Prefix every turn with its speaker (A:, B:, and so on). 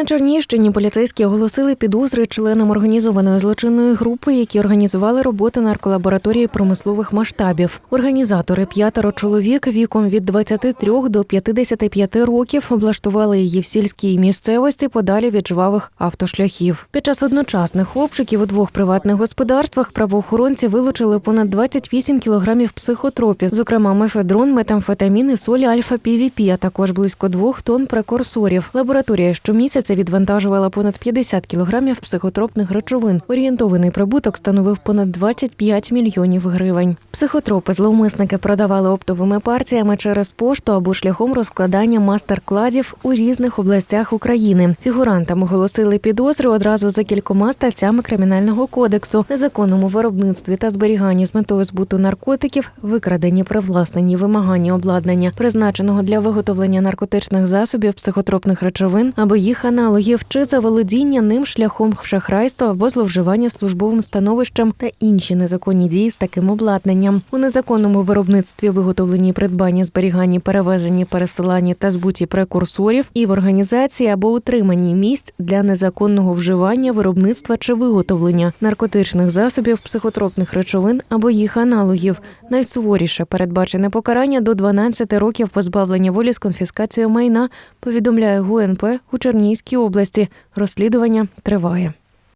A: На Чернігівщині поліцейські оголосили підозри членам організованої злочинної групи, які організували роботу нарколабораторії промислових масштабів. Організатори п'ятеро чоловік віком від 23 до 55 років облаштували її в сільській місцевості подалі від жвавих автошляхів. Під час одночасних обшуків у двох приватних господарствах правоохоронці вилучили понад 28 кілограмів психотропів, зокрема мефедрон, метамфетамін і солі альфа-півіпі, а також близько двох тонн прекурсорів. Лабораторія щомісяця відвантажувала понад 50 кілограмів психотропних речовин. Орієнтований прибуток становив понад 25 мільйонів гривень. Психотропи зловмисники продавали оптовими партіями через пошту або шляхом розкладання мастер-кладів у різних областях України. Фігурантам оголосили підозри одразу за кількома статтями кримінального кодексу, незаконному виробництві та зберіганні з метою збуту наркотиків, викраденні, привласненні, вимаганні обладнання, призначеного для виготовлення наркотичних засобів, психотропних речовин або їх аналогів, чи за володіння ним шляхом шахрайства або зловживання службовим становищем та інші незаконні дії з таким обладнанням. У незаконному виробництві, виготовленні, придбанні, зберіганні, перевезенні, пересиланні та збуті прекурсорів і в організації або утриманні місць для незаконного вживання, виробництва чи виготовлення наркотичних засобів, психотропних речовин або їх аналогів. Найсуворіше передбачене покарання до 12 років позбавлення волі з конфіскацією майна, повідомляє ГУНП у Чернігівській області. Розслідування триває.